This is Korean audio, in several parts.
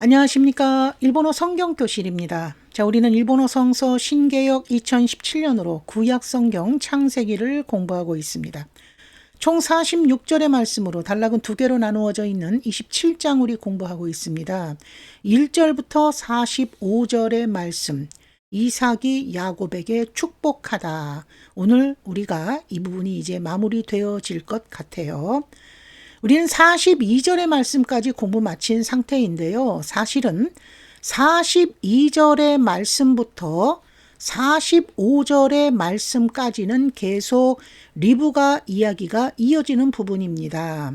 안녕하십니까. 일본어 성경교실입니다. 자, 우리는 일본어 성서 신개역 2017년으로 구약 성경 창세기를 공부하고 있습니다. 총 46절의 말씀으로 단락은 두 개로 나누어져 있는 27장 우리 공부하고 있습니다. 1절부터 45절의 말씀. 이삭이 야곱에게 축복하다. 오늘 우리가 이 부분이 이제 마무리되어질 것 같아요. 우리는 42절의 말씀까지 공부 마친 상태인데요. 사실은 42절의 말씀부터 45절의 말씀까지는 계속 리브가 이야기가 이어지는 부분입니다.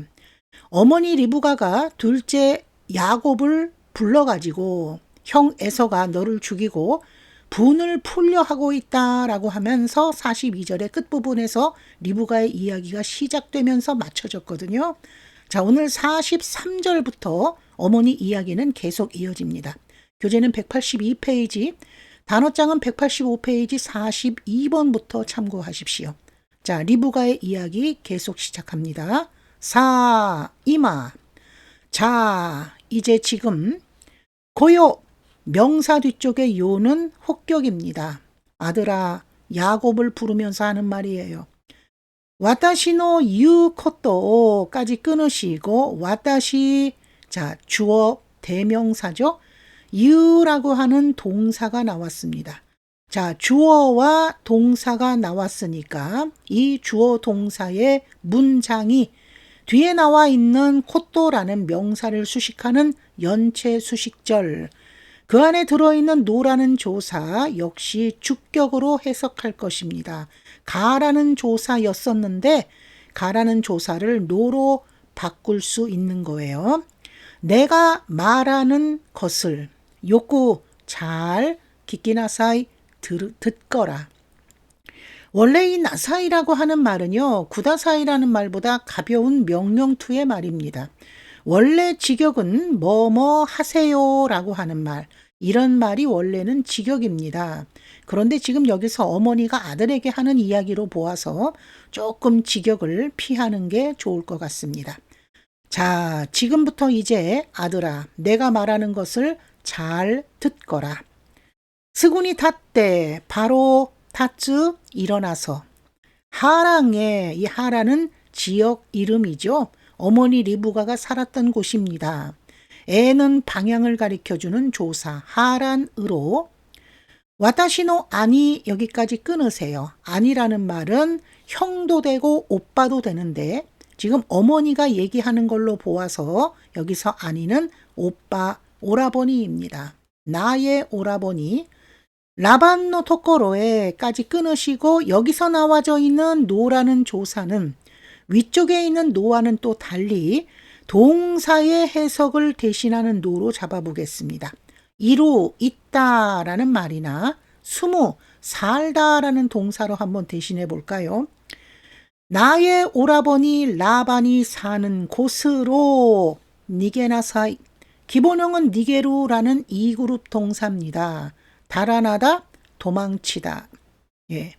어머니 리브가가 둘째 야곱을 불러가지고 형 에서가 너를 죽이고 분을 풀려 하고 있다라고 하면서 42절의 끝부분에서 리브가의 이야기가 시작되면서 맞춰졌거든요. 자, 오늘 43절부터 어머니 이야기는 계속 이어집니다. 교재는 182페이지, 단어장은 185페이지 42번부터 참고하십시오. 자, 리브가의 이야기 계속 시작합니다. 사, 이마. 자, 이제 지금 고요 명사 뒤쪽의 요는 혹격입니다. 아들아, 야곱을 부르면서 하는 말이에요. 와타시노 유코토까지 끊으시고 와타시 자 주어 대명사죠. 유라고 하는 동사가 나왔습니다. 자 주어와 동사가 나왔으니까 이 주어 동사의 문장이 뒤에 나와 있는 코토라는 명사를 수식하는 연체 수식절 그 안에 들어있는 노라는 조사 역시 주격으로 해석할 것입니다. 가라는 조사였었는데 가라는 조사를 노로 바꿀 수 있는 거예요. 내가 말하는 것을 욕구 잘 기끼나사이 듣거라. 원래 이 나사이라고 하는 말은요, 구다사이라는 말보다 가벼운 명령투의 말입니다. 원래 직역은 뭐뭐 하세요라고 하는 말, 이런 말이 원래는 직역입니다. 그런데 지금 여기서 어머니가 아들에게 하는 이야기로 보아서 조금 직역을 피하는 게 좋을 것 같습니다. 자, 지금부터 이제 아들아, 내가 말하는 것을 잘 듣거라. 스군이 탔대, 바로 탔즈 일어나서. 하랑에, 이 하라는 지역 이름이죠. 어머니 리브가가 살았던 곳입니다. 애는 방향을 가리켜주는 조사 하란으로 와타시노 아니 여기까지 끊으세요. 아니라는 말은 형도 되고 오빠도 되는데 지금 어머니가 얘기하는 걸로 보아서 여기서 아니는 오빠 오라버니입니다. 나의 오라버니 라반노 토코로에까지 끊으시고 여기서 나와져 있는 노라는 조사는 위쪽에 있는 노와는 또 달리 동사의 해석을 대신하는 노로 잡아보겠습니다. 이루 있다라는 말이나 수무 살다라는 동사로 한번 대신해 볼까요? 나의 오라버니 라반이 사는 곳으로 니게나사이 기본형은 니게루라는 이그룹 동사입니다. 달아나다 도망치다. 예.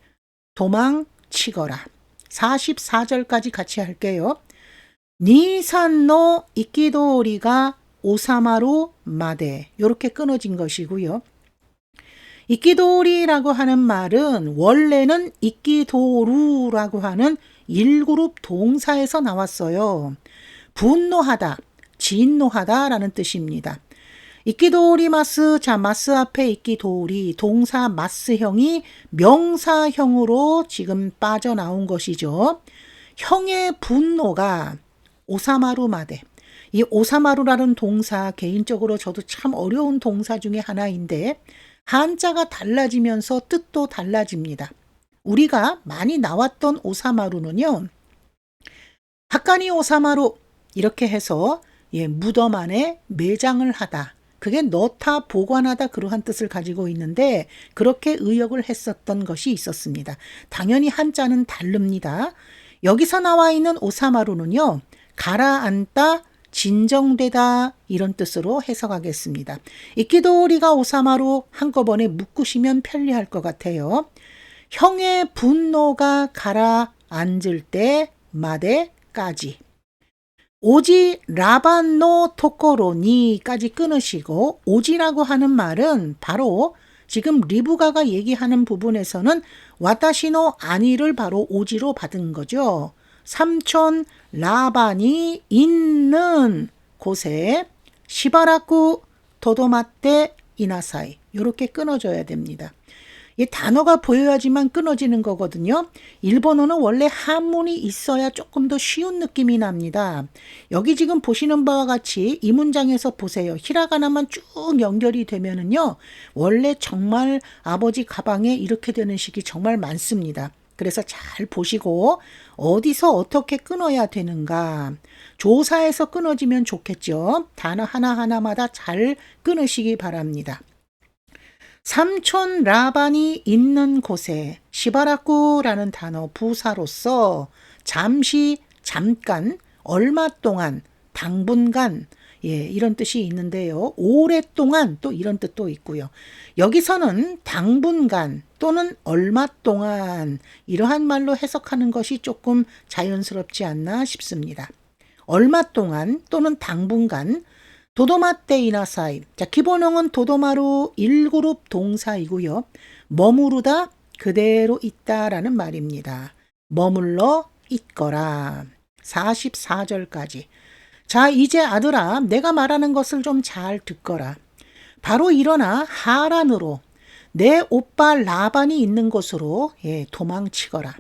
도망치거라. 44절까지 같이 할게요. 니산노 이끼도리가 오사마로 마데 이렇게 끊어진 것이고요. 이끼도리라고 하는 말은 원래는 이끼도루라고 하는 1그룹 동사에서 나왔어요. 분노하다, 진노하다라는 뜻입니다. 이끼도리마스 자 마스 앞에 이끼도리 동사 마스형이 명사형으로 지금 빠져나온 것이죠. 형의 분노가 오사마루 마데. 이 오사마루라는 동사 개인적으로 저도 참 어려운 동사 중에 하나인데 한자가 달라지면서 뜻도 달라집니다. 우리가 많이 나왔던 오사마루는요. 하카니 오사마루 이렇게 해서 예, 무덤 안에 매장을 하다. 그게 넣다 보관하다 그러한 뜻을 가지고 있는데 그렇게 의역을 했었던 것이 있었습니다. 당연히 한자는 다릅니다. 여기서 나와 있는 오사마루는요. 가라앉다, 진정되다 이런 뜻으로 해석하겠습니다. 이끼도리가 오사마로 한꺼번에 묶으시면 편리할 것 같아요. 형의 분노가 가라앉을 때 마대까지. 오지 라반노 토코로니까지 끊으시고 오지라고 하는 말은 바로 지금 리브가가 얘기하는 부분에서는 와타시노 아니를 바로 오지로 받은 거죠. 삼촌 라반이 있는 곳에 시바라쿠 도도마떼 이나사이 이렇게 끊어줘야 됩니다. 이 단어가 보여야지만 끊어지는 거거든요. 일본어는 원래 한문이 있어야 조금 더 쉬운 느낌이 납니다. 여기 지금 보시는 바와 같이 이 문장에서 보세요. 히라가나만 쭉 연결이 되면은요. 원래 정말 아버지 가방에 이렇게 되는 식이 정말 많습니다. 그래서 잘 보시고 어디서 어떻게 끊어야 되는가. 조사에서 끊어지면 좋겠죠. 단어 하나하나마다 잘 끊으시기 바랍니다. 삼촌 라반이 있는 곳에 시바라쿠라는 단어 부사로서 잠시, 잠깐, 얼마 동안, 당분간, 예, 이런 뜻이 있는데요. 오랫동안 또 이런 뜻도 있고요. 여기서는 당분간 또는 얼마 동안 이러한 말로 해석하는 것이 조금 자연스럽지 않나 싶습니다. 얼마 동안 또는 당분간 도도마떼 이나사이. 자, 기본형은 도도마루 1그룹 동사이고요. 머무르다 그대로 있다라는 말입니다. 머물러 있거라. 44절까지. 자, 이제 아들아, 내가 말하는 것을 좀 잘 듣거라. 바로 일어나 하란으로 내 오빠 라반이 있는 곳으로 예, 도망치거라.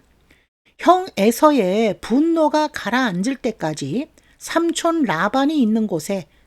형 에서의 분노가 가라앉을 때까지 삼촌 라반이 있는 곳에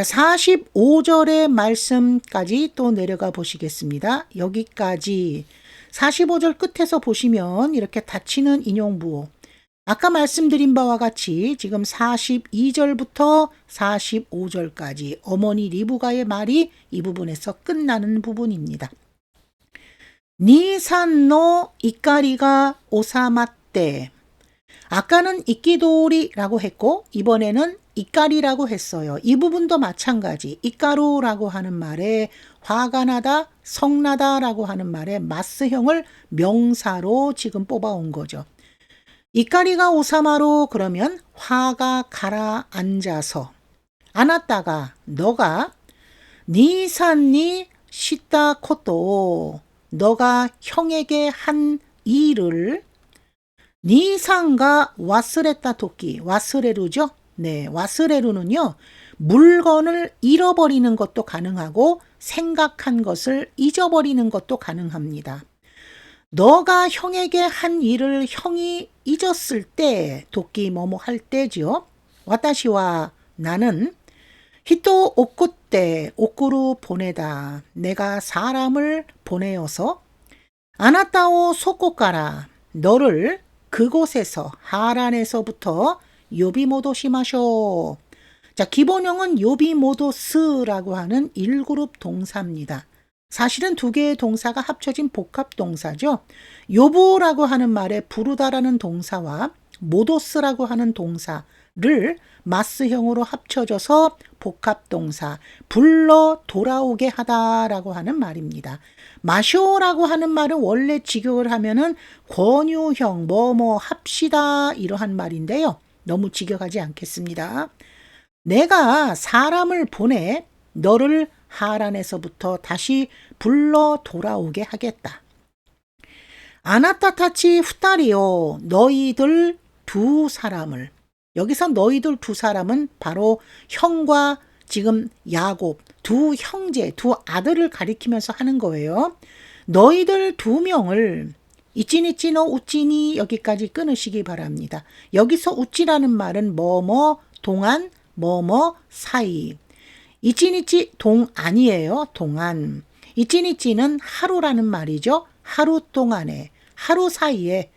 자, 45절의 말씀까지 또 내려가 보시겠습니다. 여기까지 45절 끝에서 보시면 이렇게 닫히는 인용 부호. 아까 말씀드린 바와 같이 지금 42절부터 45절까지 어머니 리브가의 말이 이 부분에서 끝나는 부분입니다. 니산노 이까리가 오사마떼. 아까는 이끼도리라고 했고 이번에는 이까리라고 했어요. 이 부분도 마찬가지. 이까루라고 하는 말에 화가 나다, 성나다라고 하는 말에 마스형을 명사로 지금 뽑아온 거죠. 이까리가 오사마로 그러면 화가 가라앉아서 안았다가 너가 니산니 시다 코또 너가 형에게 한 일을 니상가 와스레타 토끼 와스레루죠. 네, 와스레루는요. 물건을 잃어버리는 것도 가능하고 생각한 것을 잊어버리는 것도 가능합니다. 너가 형에게 한 일을 형이 잊었을 때 도끼 뭐뭐 할 때죠. 와타시와 나는 히토 오쿠 때 오쿠루 보내다 내가 사람을 보내어서 아나타오 소코가라 너를 그곳에서 하란에서부터 요비모도 시마쇼 자 기본형은 요비모도스라고 하는 1그룹 동사입니다. 사실은 두 개의 동사가 합쳐진 복합 동사죠. 요부라고 하는 말에 부르다라는 동사와 모도스라고 하는 동사를 마스형으로 합쳐져서 복합 동사 불러 돌아오게 하다라고 하는 말입니다. 마쇼라고 하는 말은 원래 직역을 하면은 권유형 뭐뭐 합시다 이러한 말인데요. 너무 직역하지 않겠습니다. 내가 사람을 보내 너를 하란에서부터 다시 불러 돌아오게 하겠다. 아나타타치 후타리오 너희들 두 사람을 여기서 너희들 두 사람은 바로 형과 지금 야곱 두 형제 두 아들을 가리키면서 하는 거예요. 너희들 두 명을 이찌니찌노 우찌니 여기까지 끊으시기 바랍니다. 여기서 우찌라는 말은 뭐뭐 동안 뭐뭐 사이 이찌니찌 동 아니에요. 동안. 이찌니찌는 하루라는 말이죠. 하루 동안에, 하루 사이에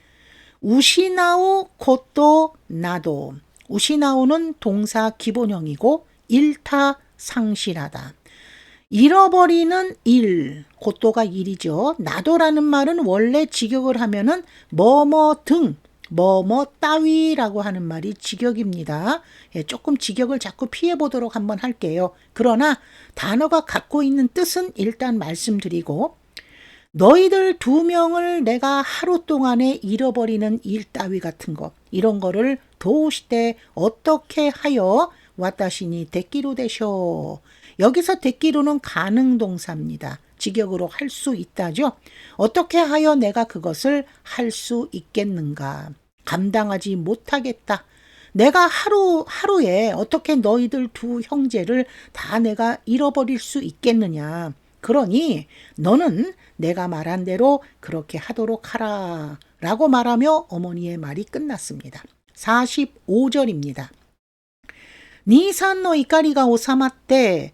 우시나우 곧도 나도. 우시나우는 동사 기본형이고 일타 상실하다. 잃어버리는 일, 고또가 일이죠. 나도라는 말은 원래 직역을 하면은 뭐뭐 등, 뭐뭐 따위라고 하는 말이 직역입니다. 예, 조금 직역을 자꾸 피해 보도록 한번 할게요. 그러나 단어가 갖고 있는 뜻은 일단 말씀드리고 너희들 두 명을 내가 하루 동안에 잃어버리는 일 따위 같은 거 이런 거를 도우시되 어떻게 하여 와타시니 데끼로 되셔. 여기서 듣기로는 가능 동사입니다. 직역으로 할 수 있다죠. 어떻게 하여 내가 그것을 할 수 있겠는가? 감당하지 못하겠다. 내가 하루 하루에 어떻게 너희들 두 형제를 다 내가 잃어버릴 수 있겠느냐? 그러니 너는 내가 말한 대로 그렇게 하도록 하라. 라고 말하며 어머니의 말이 끝났습니다. 45절입니다. 니산노 이까리가 오사마떼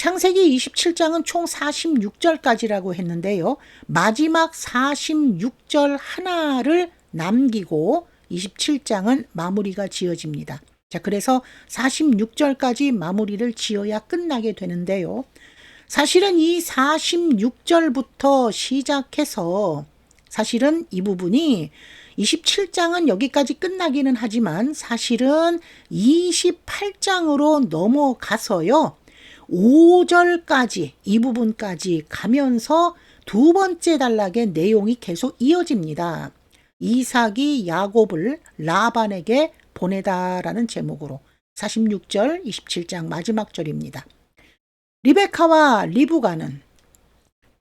창세기 27장은 총 46절까지라고 했는데요. 마지막 46절 하나를 남기고 27장은 마무리가 지어집니다. 자, 그래서 46절까지 마무리를 지어야 끝나게 되는데요. 사실은 이 46절부터 시작해서 사실은 이 부분이 27장은 여기까지 끝나기는 하지만 사실은 28장으로 넘어가서요. 5절까지 이 부분까지 가면서 두 번째 단락의 내용이 계속 이어집니다. 이삭이 야곱을 라반에게 보내다라는 제목으로 46절 27장 마지막 절입니다. 리베카와 리브가는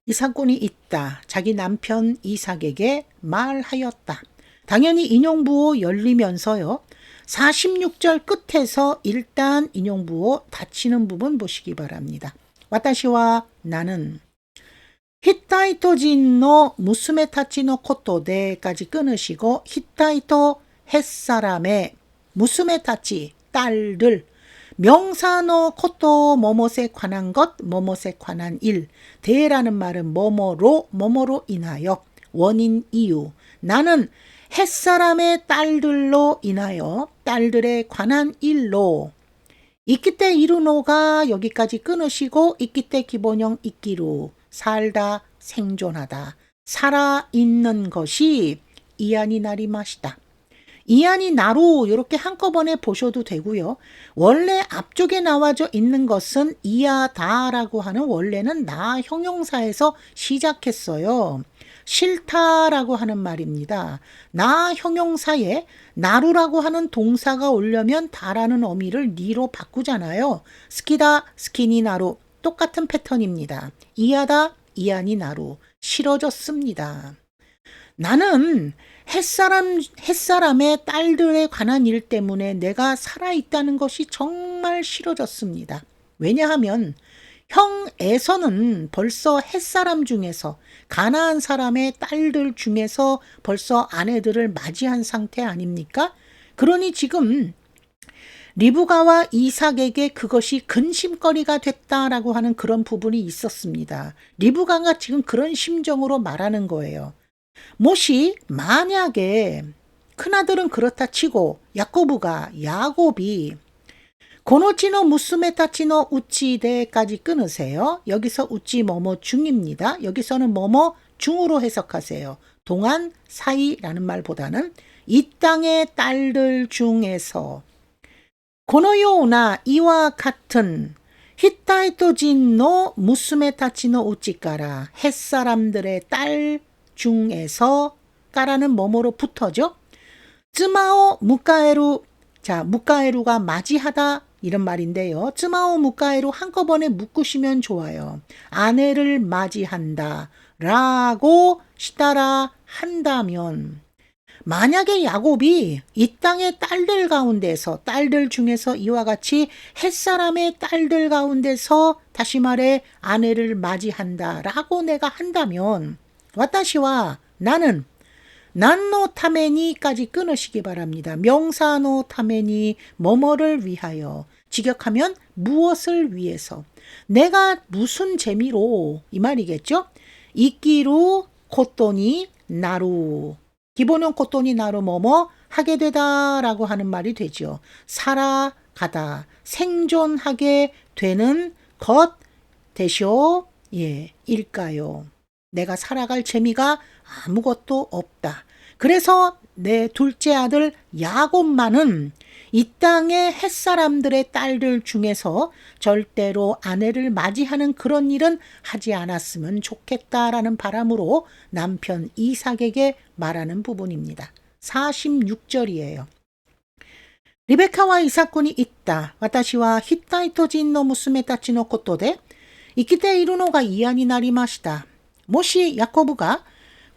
이 사건이 있다. 자기 남편 이삭에게 말하였다. 당연히 인용부호 열리면서요. 46절 끝에서 일단 인용부호 닫히는 부분 보시기 바랍니다. 와타시와 나는 히타이토진노 무스메 타치노 코토데까지 끊으시고 히타이토 햇사람의 무스메 타치 딸들 명사노 코토 뭐뭇에 관한 것 뭐뭇에 관한 일 대라는 말은 뭐뭐로 뭐뭐로 인하여 원인 이유 나는 햇사람의 딸들로 인하여 딸들에 관한 일로 이끼때 이루노가 여기까지 끊으시고 이끼때 기본형 이끼루 살다 생존하다 살아 있는 것이 이안이 나리마시다. 이안이 나로 이렇게 한꺼번에 보셔도 되고요. 원래 앞쪽에 나와져 있는 것은 이하다라고 하는 원래는 나 형용사에서 시작했어요. 싫다라고 하는 말입니다. 나 형용사에 나루라고 하는 동사가 오려면 다라는 어미를 니로 바꾸잖아요. 스키다, 스키니 나루 똑같은 패턴입니다. 이하다, 이하니 나루 싫어졌습니다. 나는 햇사람, 햇사람의 딸들에 관한 일 때문에 내가 살아있다는 것이 정말 싫어졌습니다. 왜냐하면 형에서는 벌써 햇사람 중에서 가나안 사람의 딸들 중에서 벌써 아내들을 맞이한 상태 아닙니까? 그러니 지금 리브가와 이삭에게 그것이 근심거리가 됐다라고 하는 그런 부분이 있었습니다. 리브가가 지금 그런 심정으로 말하는 거예요. 못이 만약에 큰아들은 그렇다 치고 야코브가 야곱이 고노치노 무스메 타치노 우치데까지 끊으세요. 여기서 우치 뭐뭐 중입니다. 여기서는 뭐뭐 중으로 해석하세요. 동안 사이라는 말보다는 이 땅의 딸들 중에서 고노요나 이와 같은 히타이토진노 무스메 타치노 우치까라 햇사람들의 딸 중에서 까라는 뭐뭐로 붙어죠. 쯔마오 무카에루 자 무카에루가 맞이하다 이런 말인데요. 쯔마오 무카에루 한꺼번에 묶으시면 좋아요. 아내를 맞이한다 라고 시따라 한다면 만약에 야곱이 이 땅의 딸들 가운데서 딸들 중에서 이와 같이 햇사람의 딸들 가운데서 다시 말해 아내를 맞이한다라고 내가 한다면 와타시와 나는 난노 타메니까지 끊으시기 바랍니다. 명사노 타메니 뭐뭐를 위하여 직역하면 무엇을 위해서 내가 무슨 재미로 이 말이겠죠? 이끼루 코토니 나루 기본은 코토니 나루 뭐뭐 하게 되다라고 하는 말이 되죠. 살아가다 생존하게 되는 것 되쇼 예 일까요? 내가 살아갈 재미가 아무것도 없다. 그래서 내 둘째 아들 야곱만은 이 땅의 햇사람들의 딸들 중에서 절대로 아내를 맞이하는 그런 일은 하지 않았으면 좋겠다라는 바람으로 남편 이삭에게 말하는 부분입니다. 46절이에요. 리베카와 이삭군이 있다. 와타시와 히타이토 진노 무스메 타치노 코토데 이키테 이루노가 이안이 나리마시다. 모시 야코브가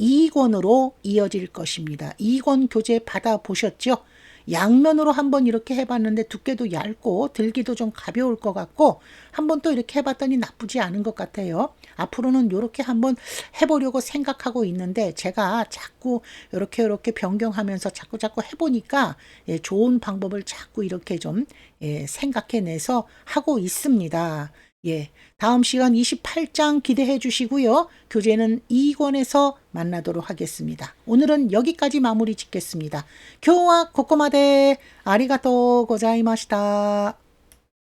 2권으로 이어질 것입니다. 2권 교재 받아보셨죠? 양면으로 한번 이렇게 해봤는데 두께도 얇고 들기도 좀 가벼울 것 같고 한번 또 이렇게 해봤더니 나쁘지 않은 것 같아요. 앞으로는 이렇게 한번 해보려고 생각하고 있는데 제가 자꾸 이렇게 이렇게 변경하면서 자꾸 자꾸 해보니까 예, 좋은 방법을 자꾸 이렇게 좀 예, 생각해내서 하고 있습니다. 예, 다음 시간 28장 기대해 주시고요. 교재는 2권에서 만나도록 하겠습니다. 오늘은 여기까지 마무리 짓겠습니다. 교와 코코마데 아리가또 고자이마시다.